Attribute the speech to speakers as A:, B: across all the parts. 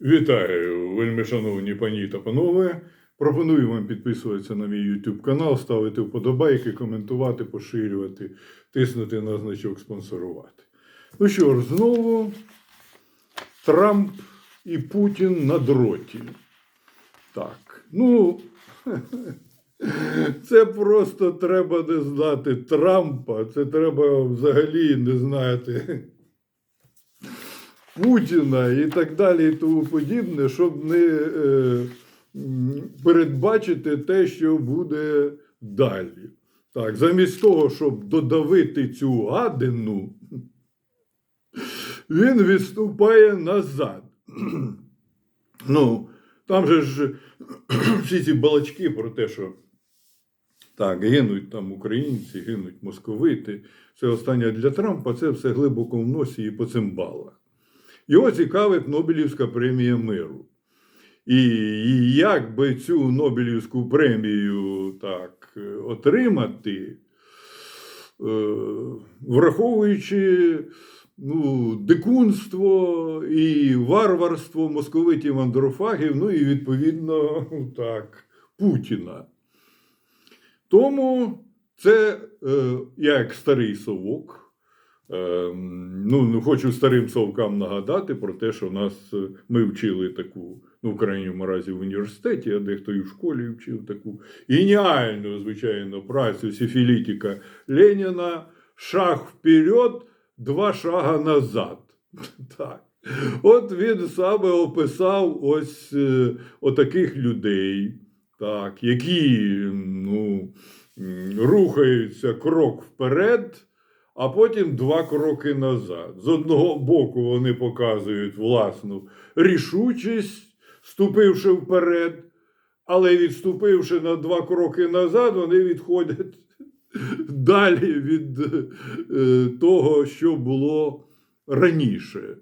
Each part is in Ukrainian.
A: Вітаю, вельми шановні пані та панове. Пропоную вам підписуватися на мій YouTube канал, ставити вподобайки, коментувати, поширювати, тиснути на значок спонсорувати. Ну що ж, знову Трамп і Путін на дроті. Так, ну. Це просто треба не знати Трампа, це треба взагалі не знати Путіна і так далі, і тому подібне, щоб не е, передбачити те, що буде далі. Так, замість того, щоб додавити цю гадину, він відступає назад. ну, там же ж всі ці балачки про те, що так, гинуть там українці, гинуть московити. Це останнє для Трампа, це все глибоко в носі і по цимбалах. Його цікавить Нобелівська премія миру. І, як би цю Нобелівську премію так е, отримати, е, враховуючи ну, дикунство і варварство московитів андрофагів, ну і відповідно так, Путіна. Тому це е, як старий совок. Е, ну, хочу старим совкам нагадати про те, що нас е, ми вчили таку, ну, в крайньому разі в університеті, а дехто і в школі вчив таку геніальну, звичайно, працю Сіфілітіка Леніна Шаг вперед, два шага назад. Так. От він саме описав ось е, отаких людей, так, які ну, рухаються крок вперед, а потім два кроки назад. З одного боку вони показують власну рішучість, ступивши вперед, але відступивши на два кроки назад, вони відходять далі від е, того, що було раніше.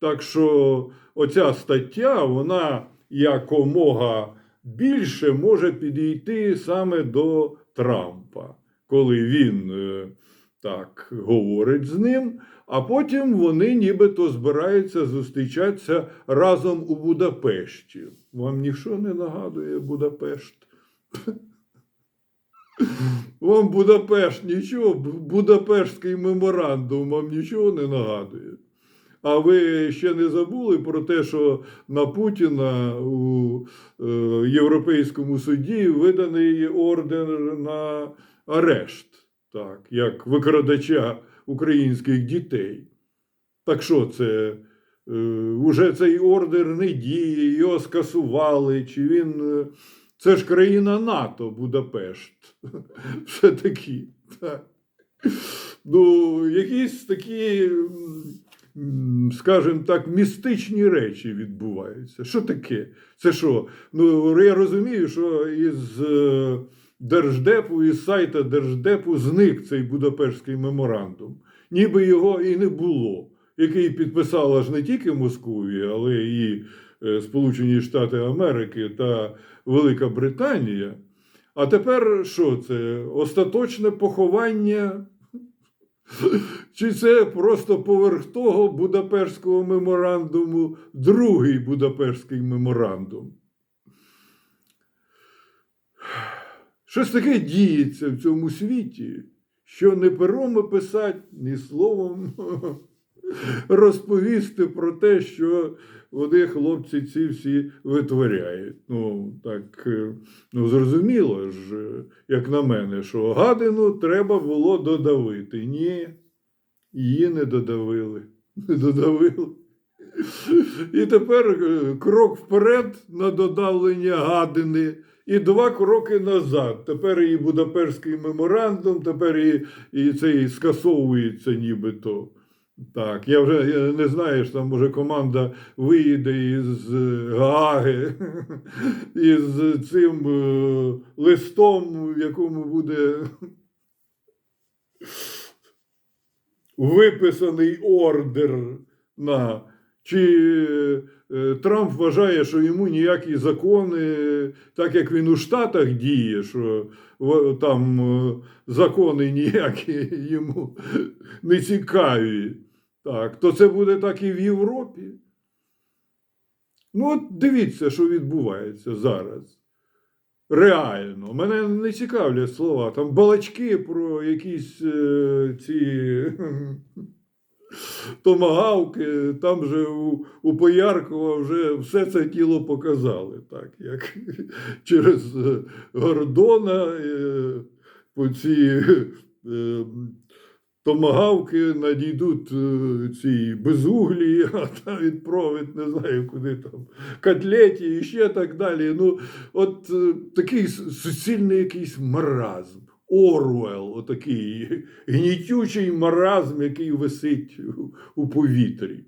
A: Так що оця стаття, вона якомога більше може підійти саме до Трампа, коли він е, так говорить з ним, а потім вони нібито збираються зустрічатися разом у Будапешті. Вам ніщо не нагадує Будапешт? Вам Будапешт нічого, Будапештський меморандум вам нічого не нагадує. А ви ще не забули про те, що на Путіна у е, Європейському суді виданий ордер на арешт, так, як викрадача українських дітей. Так що це? Е, уже цей ордер не діє, його скасували, чи він. е, Це ж країна НАТО, Будапешт. Все таки. Так. Ну, якісь такі, скажімо так, містичні речі відбуваються. Що таке? Це що? Ну, я розумію, що із е, Держдепу, із сайта Держдепу зник цей Будапештський меморандум. Ніби його і не було, який підписала ж не тільки Московія, але і е, Сполучені Штати Америки та Велика Британія. А тепер що це? Остаточне поховання? Чи це просто поверх того Будапештського меморандуму, другий Будапештський меморандум? Щось таке діється в цьому світі, що не пером описати, ні словом розповісти про те, що вони хлопці ці всі витворяють. Ну, так, е, ну, зрозуміло ж, е, як на мене, що гадину треба було додавити. Ні, її не додавили. Не додавили. І тепер е, крок вперед на додавлення гадини. І два кроки назад. Тепер і Будапештський меморандум, тепер і, і цей скасовується нібито. Так, я вже я не знаю, що там може команда виїде із е, Гааги, із цим е, листом, в якому буде виписаний ордер на. Чи е, Трамп вважає, що йому ніякі закони, так як він у Штатах діє, що там е, закони ніякі йому не цікаві, так, то це буде так і в Європі. Ну, от дивіться, що відбувається зараз. Реально, мене не цікавлять слова. Там балачки про якісь е, ці томагавки, там же у, у Пояркова вже все це тіло показали, так, як через е, Гордона е, по ці е, томагавки надійдуть ці безуглі, а там відправить, не знаю, куди там, котлеті і ще так далі. Ну, от такий суцільний якийсь маразм. Орвел, отакий гнітючий маразм, який висить у повітрі.